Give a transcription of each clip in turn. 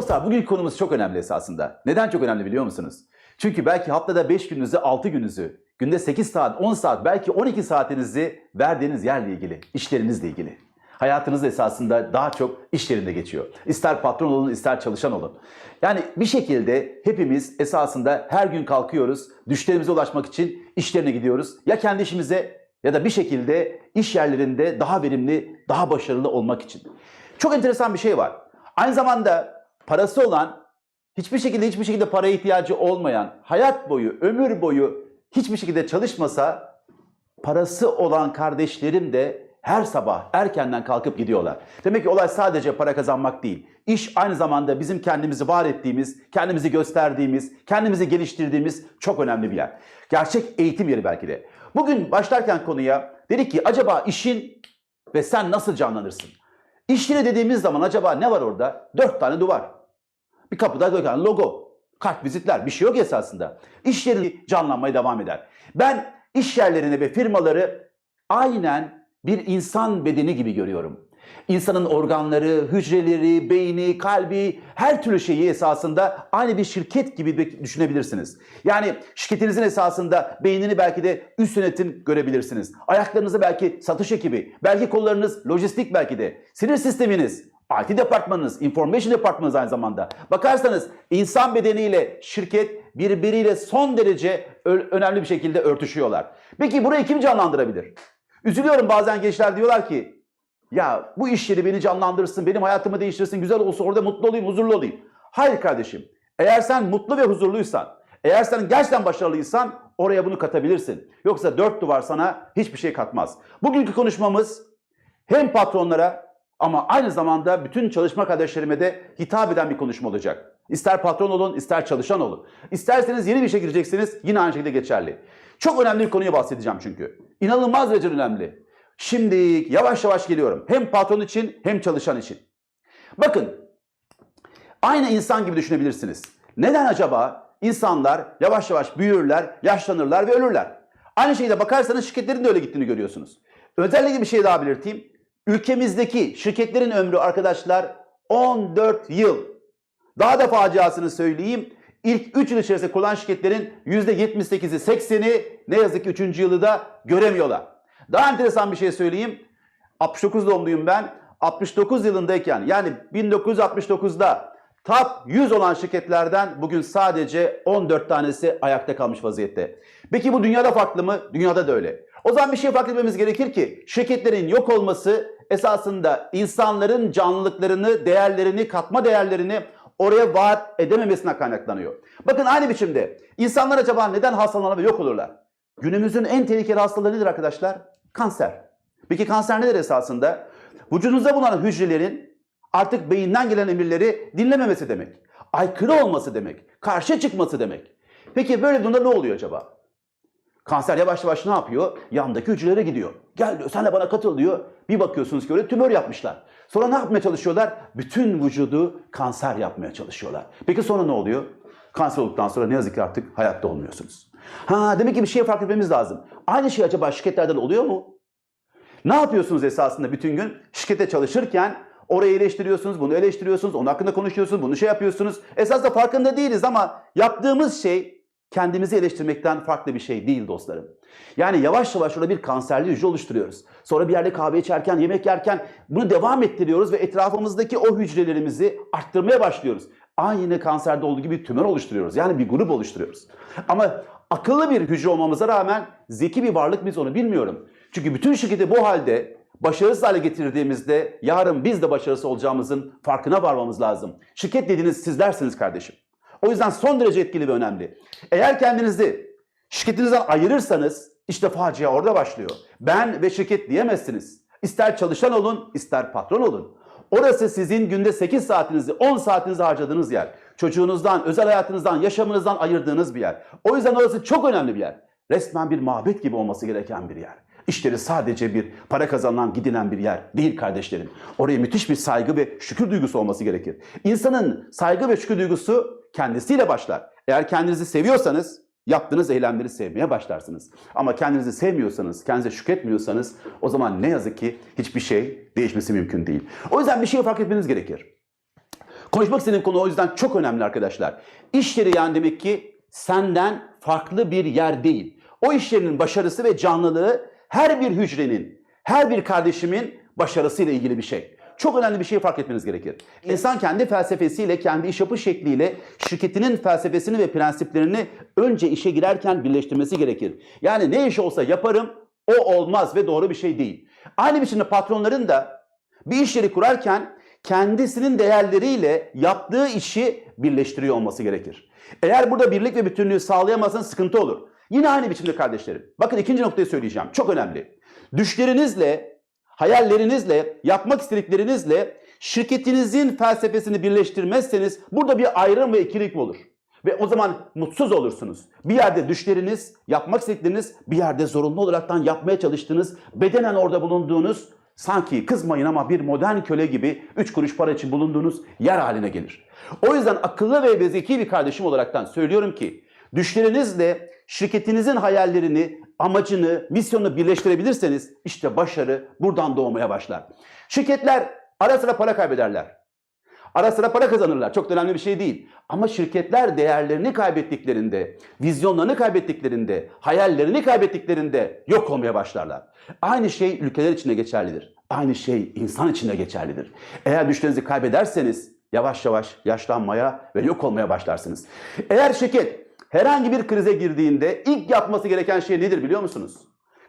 Dostlar bugünkü konumuz çok önemli esasında. Neden çok önemli biliyor musunuz? Çünkü belki haftada 5 gününüzü, 6 gününüzü, günde 8 saat, 10 saat, belki 12 saatinizi verdiğiniz yerle ilgili, işlerinizle ilgili. Hayatınız esasında daha çok iş yerinde geçiyor. İster patron olun, ister çalışan olun. Yani bir şekilde hepimiz esasında her gün kalkıyoruz, düşlerimize ulaşmak için işlerine gidiyoruz. Ya kendi işimize ya da bir şekilde iş yerlerinde daha verimli, daha başarılı olmak için. Çok enteresan bir şey var. Aynı zamanda parası olan, hiçbir şekilde hiçbir şekilde paraya ihtiyacı olmayan, hayat boyu, ömür boyu hiçbir şekilde çalışmasa parası olan kardeşlerim de her sabah erkenden kalkıp gidiyorlar. Demek ki olay sadece para kazanmak değil. İş aynı zamanda bizim kendimizi var ettiğimiz, kendimizi gösterdiğimiz, kendimizi geliştirdiğimiz çok önemli bir yer. Gerçek eğitim yeri belki de. Bugün başlarken konuya dedik ki acaba işin ve sen nasıl canlanırsın? İş yeri dediğimiz zaman acaba ne var orada? Dört tane duvar. Bir kapıda tane logo. Kart vizitler bir şey yok esasında. İş yeri canlanmaya devam eder. Ben iş yerlerini ve firmaları aynen bir insan bedeni gibi görüyorum. İnsanın organları, hücreleri, beyni, kalbi, her türlü şeyi esasında aynı bir şirket gibi düşünebilirsiniz. Yani şirketinizin esasında beynini belki de üst yönetim görebilirsiniz. Ayaklarınızı belki satış ekibi, belki kollarınız lojistik belki de. Sinir sisteminiz, IT departmanınız, information departmanınız aynı zamanda. Bakarsanız insan bedeniyle şirket birbiriyle son derece önemli bir şekilde örtüşüyorlar. Peki burayı kim canlandırabilir? Üzülüyorum bazen gençler diyorlar ki ya bu iş yeri beni canlandırsın, benim hayatımı değiştirsin, güzel olsun, orada mutlu olayım, huzurlu olayım. Hayır kardeşim. Eğer sen mutlu ve huzurluysan, eğer sen gerçekten başarılıysan oraya bunu katabilirsin. Yoksa dört duvar sana hiçbir şey katmaz. Bugünkü konuşmamız hem patronlara ama aynı zamanda bütün çalışma kardeşlerime de hitap eden bir konuşma olacak. İster patron olun, ister çalışan olun. İsterseniz yeni bir işe gireceksiniz, yine aynı şekilde geçerli. Çok önemli bir konuya bahsedeceğim çünkü. İnanılmaz derece önemli. Şimdi yavaş yavaş geliyorum. Hem patron için hem çalışan için. Bakın, aynı insan gibi düşünebilirsiniz. Neden acaba insanlar yavaş yavaş büyürler, yaşlanırlar ve ölürler? Aynı şekilde bakarsanız şirketlerin de öyle gittiğini görüyorsunuz. Özellikle bir şey daha belirteyim. Ülkemizdeki şirketlerin ömrü arkadaşlar 14 yıl. Daha da faciasını söyleyeyim. İlk 3 yıl içerisinde kurulan şirketlerin %78'i 80'i ne yazık ki 3. yılı da göremiyorlar. Daha enteresan bir şey söyleyeyim. 69 doğumluyum ben. 69 yılındayken yani 1969'da top 100 olan şirketlerden bugün sadece 14 tanesi ayakta kalmış vaziyette. Peki bu dünyada farklı mı? Dünyada da öyle. O zaman bir şey fark etmemiz gerekir ki şirketlerin yok olması esasında insanların canlılıklarını, değerlerini, katma değerlerini oraya vaat edememesine kaynaklanıyor. Bakın aynı biçimde insanlar acaba neden hastalanır ve yok olurlar? Günümüzün en tehlikeli hastalığı nedir arkadaşlar? Kanser. Peki kanser nedir esasında? Vücudunuzda bulunan hücrelerin artık beyinden gelen emirleri dinlememesi demek. Aykırı olması demek. Karşı çıkması demek. Peki böyle durumda ne oluyor acaba? Kanser yavaş yavaş ne yapıyor? Yandaki hücrelere gidiyor. Gel diyor sen de bana katıl diyor. Bir bakıyorsunuz ki öyle tümör yapmışlar. Sonra ne yapmaya çalışıyorlar? Bütün vücudu kanser yapmaya çalışıyorlar. Peki sonra ne oluyor? Kanser olduktan sonra ne yazık ki artık hayatta olmuyorsunuz. Ha demek ki bir şey fark etmemiz lazım. Aynı şey acaba şirketlerde de oluyor mu? Ne yapıyorsunuz esasında bütün gün? Şirkette çalışırken orayı eleştiriyorsunuz, bunu eleştiriyorsunuz, onun hakkında konuşuyorsunuz, bunu şey yapıyorsunuz. Esasında farkında değiliz ama yaptığımız şey kendimizi eleştirmekten farklı bir şey değil dostlarım. Yani yavaş yavaş orada bir kanserli hücre oluşturuyoruz. Sonra bir yerde kahve içerken, yemek yerken bunu devam ettiriyoruz ve etrafımızdaki o hücrelerimizi arttırmaya başlıyoruz. Aynı kanserde olduğu gibi tümör oluşturuyoruz. Yani bir grup oluşturuyoruz. Ama akıllı bir hücre olmamıza rağmen zeki bir varlık biz onu bilmiyorum. Çünkü bütün şirketi bu halde başarısız hale getirdiğimizde yarın biz de başarısız olacağımızın farkına varmamız lazım. Şirket dediğiniz sizlersiniz kardeşim. O yüzden son derece etkili ve önemli. Eğer kendinizi şirketinizden ayırırsanız işte facia orada başlıyor. Ben ve şirket diyemezsiniz. İster çalışan olun, ister patron olun. Orası sizin günde 8 saatinizi, 10 saatinizi harcadığınız yer. Çocuğunuzdan, özel hayatınızdan, yaşamınızdan ayırdığınız bir yer. O yüzden orası çok önemli bir yer. Resmen bir mabet gibi olması gereken bir yer. İşleri sadece bir para kazanılan, gidilen bir yer değil kardeşlerim. Oraya müthiş bir saygı ve şükür duygusu olması gerekir. İnsanın saygı ve şükür duygusu kendisiyle başlar. Eğer kendinizi seviyorsanız yaptığınız eylemleri sevmeye başlarsınız. Ama kendinizi sevmiyorsanız, kendinize şükretmiyorsanız o zaman ne yazık ki hiçbir şey değişmesi mümkün değil. O yüzden bir şey fark etmeniz gerekir. Konuşmak istediğim konu o yüzden çok önemli arkadaşlar. İş yeri yani demek ki senden farklı bir yer değil. O iş yerinin başarısı ve canlılığı her bir hücrenin, her bir kardeşimin başarısıyla ilgili bir şey. Çok önemli bir şeyi fark etmeniz gerekir. İnsan kendi felsefesiyle, kendi iş yapış şekliyle şirketinin felsefesini ve prensiplerini önce işe girerken birleştirmesi gerekir. Yani ne iş olsa yaparım, o olmaz ve doğru bir şey değil. Aynı biçimde patronların da bir iş yeri kurarken kendisinin değerleriyle yaptığı işi birleştiriyor olması gerekir. Eğer burada birlik ve bütünlüğü sağlayamazsan sıkıntı olur. Yine aynı biçimde kardeşlerim. Bakın ikinci noktayı söyleyeceğim. Çok önemli. Düşlerinizle, hayallerinizle, yapmak istediklerinizle şirketinizin felsefesini birleştirmezseniz burada bir ayrım ve ikilik olur. Ve o zaman mutsuz olursunuz. Bir yerde düşleriniz, yapmak istedikleriniz, bir yerde zorunlu olaraktan yapmaya çalıştığınız, bedenen orada bulunduğunuz, sanki kızmayın ama bir modern köle gibi üç kuruş para için bulunduğunuz yer haline gelir. O yüzden akıllı ve zeki bir kardeşim olaraktan söylüyorum ki, düşlerinizle şirketinizin hayallerini, amacını, misyonunu birleştirebilirseniz işte başarı buradan doğmaya başlar. Şirketler ara sıra para kaybederler. Ara sıra para kazanırlar. Çok önemli bir şey değil. Ama şirketler değerlerini kaybettiklerinde, vizyonlarını kaybettiklerinde, hayallerini kaybettiklerinde yok olmaya başlarlar. Aynı şey ülkeler için de geçerlidir. Aynı şey insan için de geçerlidir. Eğer düşlerinizi kaybederseniz yavaş yavaş yaşlanmaya ve yok olmaya başlarsınız. Eğer şirket herhangi bir krize girdiğinde ilk yapması gereken şey nedir biliyor musunuz?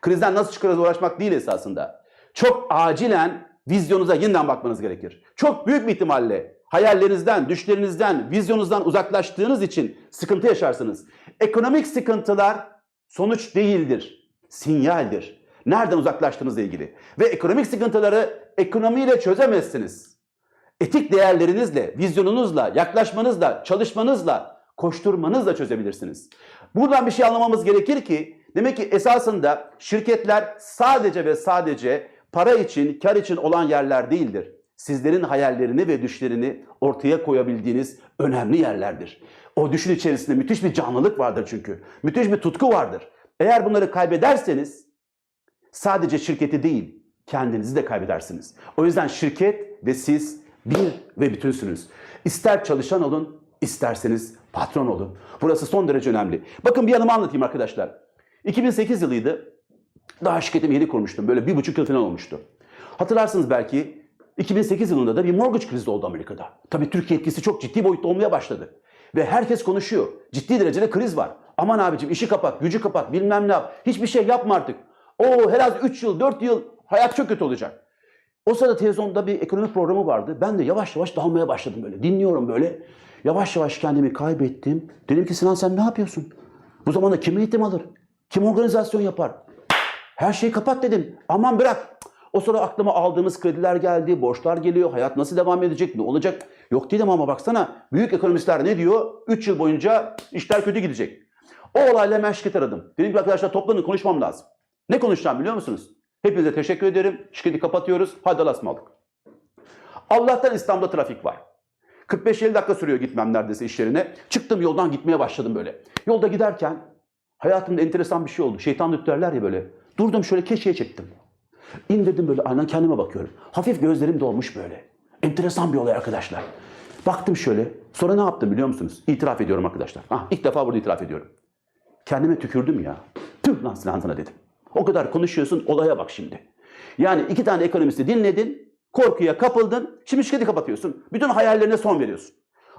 Krizden nasıl çıkarız uğraşmak değil esasında. Çok acilen vizyonunuza yeniden bakmanız gerekir. Çok büyük bir ihtimalle hayallerinizden, düşlerinizden, vizyonunuzdan uzaklaştığınız için sıkıntı yaşarsınız. Ekonomik sıkıntılar sonuç değildir, sinyaldir. Nereden uzaklaştığınızla ilgili. Ve ekonomik sıkıntıları ekonomiyle çözemezsiniz. Etik değerlerinizle, vizyonunuzla, yaklaşmanızla, çalışmanızla, koşturmanızla çözebilirsiniz. Buradan bir şey anlamamız gerekir ki demek ki esasında şirketler sadece ve sadece para için, kar için olan yerler değildir. Sizlerin hayallerini ve düşlerini ortaya koyabildiğiniz önemli yerlerdir. O düşün içerisinde müthiş bir canlılık vardır çünkü. Müthiş bir tutku vardır. Eğer bunları kaybederseniz sadece şirketi değil, kendinizi de kaybedersiniz. O yüzden şirket ve siz bir ve bütünsünüz. İster çalışan olun, isterseniz patron olun. Burası son derece önemli. Bakın bir yanımı anlatayım arkadaşlar. 2008 yılıydı. Daha şirketimi yeni kurmuştum. Böyle bir buçuk yıl falan olmuştu. Hatırlarsınız belki 2008 yılında da bir mortgage krizi oldu Amerika'da. Tabii Türkiye etkisi çok ciddi boyutta olmaya başladı. Ve herkes konuşuyor. Ciddi derecede kriz var. Aman abicim işi kapat, gücü kapat, bilmem ne yap. Hiçbir şey yapma artık. O herhalde 3 yıl, 4 yıl hayat çok kötü olacak. O sırada televizyonda bir ekonomik programı vardı. Ben de yavaş yavaş dalmaya başladım böyle. Dinliyorum böyle. Yavaş yavaş kendimi kaybettim. Dedim ki Sinan sen ne yapıyorsun? Bu zamanda kim eğitim alır? Kim organizasyon yapar? Her şeyi kapat dedim. Aman bırak. O sonra aklıma aldığımız krediler geldi, borçlar geliyor, hayat nasıl devam edecek, ne olacak? Yok dedim ama baksana büyük ekonomistler ne diyor? 3 yıl boyunca işler kötü gidecek. O olayla şirket aradım. Dedim ki arkadaşlar toplanın konuşmam lazım. Ne konuşacağım biliyor musunuz? Hepinize teşekkür ederim. Şirketi kapatıyoruz. Hadi Allah'a. Allah'tan İstanbul'da trafik var. 45-50 dakika sürüyor gitmem neredeyse iş yerine. Çıktım yoldan gitmeye başladım böyle. Yolda giderken hayatımda enteresan bir şey oldu. Şeytan derler ya böyle. Durdum şöyle keşeye çektim. İndirdim böyle aynen kendime bakıyorum. Hafif gözlerim dolmuş böyle. Enteresan bir olay arkadaşlar. Baktım şöyle. Sonra ne yaptım biliyor musunuz? İtiraf ediyorum arkadaşlar. Ah, ilk defa burada itiraf ediyorum. Kendime tükürdüm ya. Tüh lan sana dedim. O kadar konuşuyorsun olaya bak şimdi. Yani iki tane ekonomisti dinledin. Korkuya kapıldın. Şimdi şirketi kapatıyorsun. Bütün hayallerine son veriyorsun.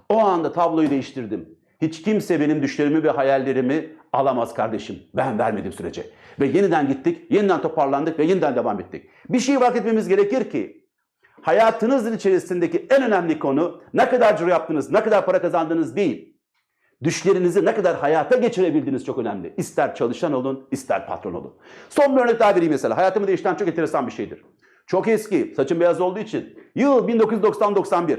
O anda tabloyu değiştirdim. Hiç kimse benim düşlerimi ve hayallerimi alamaz kardeşim. Ben vermedim sürece. Ve yeniden gittik, yeniden toparlandık ve yeniden devam ettik. Bir şey fark etmemiz gerekir ki hayatınızın içerisindeki en önemli konu ne kadar ciro yaptınız, ne kadar para kazandınız değil. Düşlerinizi ne kadar hayata geçirebildiğiniz çok önemli. İster çalışan olun, ister patron olun. Son bir örnek daha vereyim mesela. Hayatımı değiştiren çok enteresan bir şeydir. Çok eski, saçım beyaz olduğu için. Yıl 1990-91.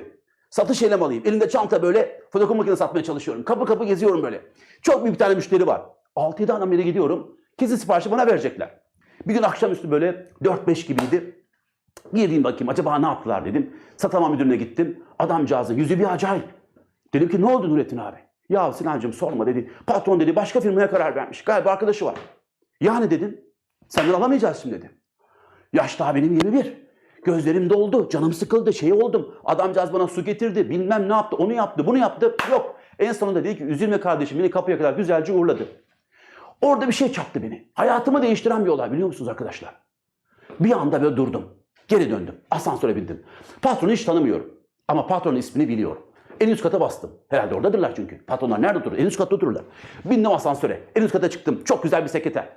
Satış elemanıyım. Elimde çanta böyle fotokopi makinesi satmaya çalışıyorum. Kapı kapı geziyorum böyle. Çok büyük bir tane müşteri var. 6-7 adam beri gidiyorum. Kesin siparişi bana verecekler. Bir gün akşamüstü böyle 4-5 gibiydi. Gireyim bakayım acaba ne yaptılar dedim. Satama müdürüne gittim. Adamcağızın yüzü bir acayip. Dedim ki ne oldu Nurettin abi? Ya Sinancığım sorma dedi. Patron dedi başka firmaya karar vermiş. Galiba arkadaşı var. Yani dedim senden alamayacağız şimdi dedi. Yaş daha benim 21. Gözlerim doldu, canım sıkıldı, şey oldum. Adamcağız bana su getirdi, bilmem ne yaptı, onu yaptı, bunu yaptı. Yok. En sonunda dedi ki üzülme kardeşim beni kapıya kadar güzelce uğurladı. Orada bir şey çaktı beni. Hayatımı değiştiren bir olay biliyor musunuz arkadaşlar? Bir anda böyle durdum. Geri döndüm. Asansöre bindim. Patronu hiç tanımıyorum. Ama patronun ismini biliyorum. En üst kata bastım. Herhalde oradadırlar çünkü. Patronlar nerede oturur? En üst katta otururlar. Bindim asansöre. En üst kata çıktım. Çok güzel bir sekreter.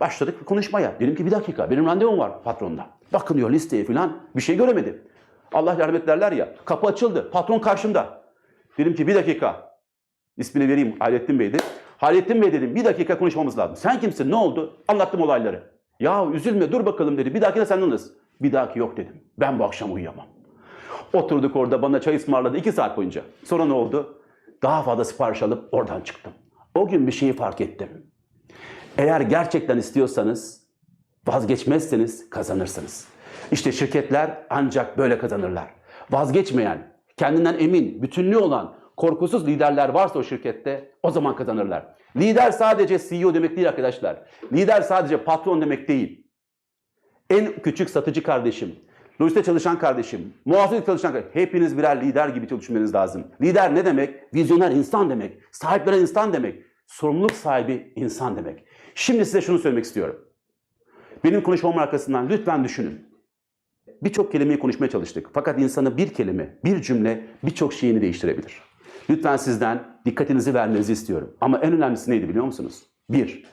Başladık konuşmaya. Dedim ki bir dakika benim randevum var patronla. Bakın diyor listeye falan bir şey göremedim. Allah yardım et derler ya. Kapı açıldı. Patron karşımda. Dedim ki bir dakika. İsmini vereyim Hayrettin Bey'di. Hayrettin Bey dedim bir dakika konuşmamız lazım. Sen kimsin ne oldu? Anlattım olayları. Ya üzülme dur bakalım dedi. Bir dahakine sen alırız. Bir dahaki yok dedim. Ben bu akşam uyuyamam. Oturduk orada bana çay ısmarladı iki saat boyunca. Sonra ne oldu? Daha fazla sipariş alıp oradan çıktım. O gün bir şeyi fark ettim. Eğer gerçekten istiyorsanız vazgeçmezseniz kazanırsınız. İşte şirketler ancak böyle kazanırlar. Vazgeçmeyen, kendinden emin, bütünlüğü olan, korkusuz liderler varsa o şirkette o zaman kazanırlar. Lider sadece CEO demek değil arkadaşlar. Lider sadece patron demek değil. En küçük satıcı kardeşim, lojiste çalışan kardeşim, muhasebede çalışan kardeşim, hepiniz birer lider gibi çalışmanız lazım. Lider ne demek? Vizyoner insan demek, sahip veren insan demek, sorumluluk sahibi insan demek. Şimdi size şunu söylemek istiyorum. Benim konuşmamın arkasından lütfen düşünün. Birçok kelimeyi konuşmaya çalıştık. Fakat insanı bir kelime, bir cümle birçok şeyini değiştirebilir. Lütfen sizden dikkatinizi vermenizi istiyorum. Ama en önemlisi neydi biliyor musunuz? Bir,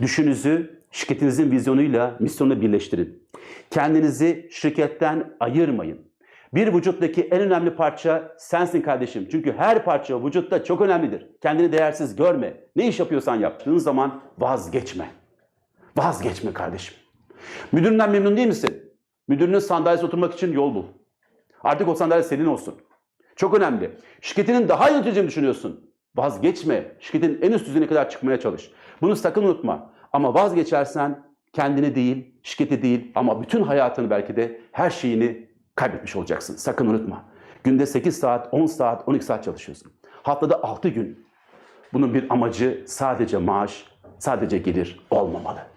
düşününüzü şirketinizin vizyonuyla, misyonuyla birleştirin. Kendinizi şirketten ayırmayın. Bir vücuttaki en önemli parça sensin kardeşim. Çünkü her parça vücutta çok önemlidir. Kendini değersiz görme. Ne iş yapıyorsan yaptığın zaman vazgeçme. Vazgeçme kardeşim. Müdüründen memnun değil misin? Müdürünün sandalyesine oturmak için yol bul. Artık o sandalye senin olsun. Çok önemli. Şirketinin daha iyi yönetileceğini düşünüyorsun. Vazgeçme. Şirketin en üst düzeyine kadar çıkmaya çalış. Bunu sakın unutma. Ama vazgeçersen kendini değil, şirketi değil ama bütün hayatını belki de her şeyini kaybetmiş olacaksın. Sakın unutma. Günde 8 saat, 10 saat, 12 saat çalışıyorsun. Haftada 6 gün. Bunun bir amacı sadece maaş, sadece gelir olmamalı.